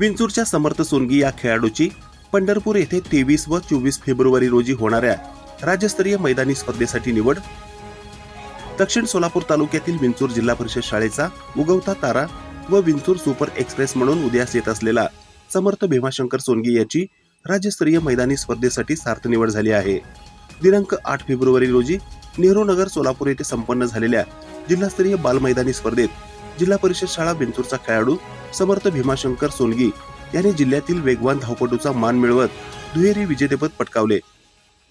विंचूरच्या समर्थ सोनगी या खेळाडूची पंढरपूर येथे तेवीस व चोवीस फेब्रुवारी रोजी होणाऱ्या राज्यस्तरीय मैदानी स्पर्धेसाठी निवड. दक्षिण सोलापूर तालुक्यातील विंचूर जिल्हा परिषद शाळेचा उगवता तारा व विंचूर सुपर एक्सप्रेस म्हणून उदयास येत असलेला समर्थ भीमाशंकर सोनगी याची राज्यस्तरीय मैदानी स्पर्धेसाठी सार्थ निवड झाली आहे. दिनांक आठ फेब्रुवारी रोजी नेहरू नगर सोलापूर येथे संपन्न झालेल्या जिल्हास्तरीय बाल मैदानी स्पर्धेत जिल्हा परिषद शाळा बिंचूरचा खेळाडू समर्थ भीमाशंकर सोनगी याने जिल्ह्यातील वेगवान धावपटूचा मान मिळवत दुहेरी विजेतेपद पटकावले.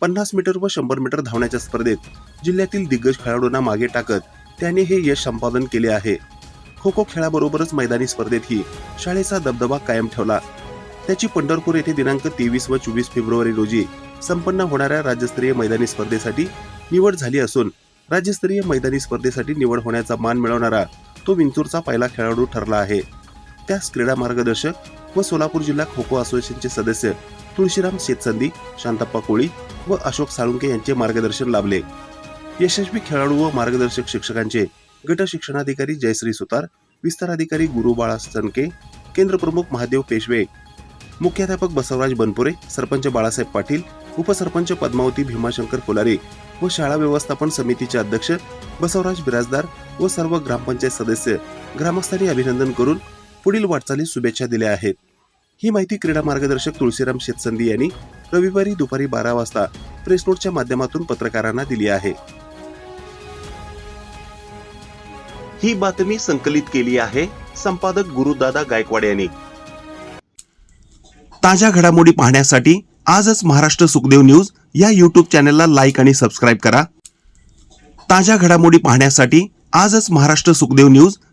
पन्नास मीटर व शंभर मीटर धावण्याच्या स्पर्धेत जिल्ह्यातील दिग्गज खेळाडूंना मागे टाकत त्याने हे यश संपादन केले आहे. खो खो खेळाबरोबरच मैदानी स्पर्धेतही शाळेचा दबदबा कायम ठेवला. त्याची पंढरपूर येथे दिनांक तेवीस व चोवीस फेब्रुवारी रोजी संपन्न होणाऱ्या राज्यस्तरीय मैदानी स्पर्धेसाठी निवड झाली असून राज्यस्तरीय मैदानी स्पर्धेसाठी निवड होण्याचा मान मिळवणारा तो विंचूरचा पहिला खेळाडू ठरला आहे. त्यास क्रीडा मार्गदर्शक व सोलापूर जिल्हा खो खो असोसिएशनचे सदस्य तुळशीराम शेतसंदी शांताप्पा कोळी व अशोक साळुंके यांचे मार्गदर्शन लाभले. यशस्वी खेळाडू व मार्गदर्शक शिक्षकांचे गट शिक्षणाधिकारी जयश्री सुतार विस्तार अधिकारी सनके केंद्र प्रमुख महादेव पेशवे मुख्याध्यापक बसवराज बनपुरे सरपंच बाळासाहेब पाटील उपसरपंच पद्मावती भीमाशंकर फुलारे व शाळा व्यवस्थापन समितीचे अध्यक्ष बसवराज बिराजदार व सर्व ग्रामपंचायत सदस्य ग्रामस्थांनी अभिनंदन करून पुढील वाटचालीस शुभेच्छा दिल्या आहेत. ही माहिती क्रीडा मार्गदर्शक तुळशीराम शेतसंदी यांनी रविवारी दुपारी बारा वाजता प्रेस नोटच्या माध्यमातून पत्रकारांना दिली आहे. ही बातमी संकलित केली आहे संपादक गुरुदादा गायकवाड यांनी. ताज्या घडामोडी पाहण्यासाठी आजच महाराष्ट्र सुखदेव न्यूज या यूट्यूब चॅनलला लाईक आणि सबस्क्राईब करा. ताज्या घडामोडी पाहण्यासाठी आजच महाराष्ट्र सुखदेव न्यूज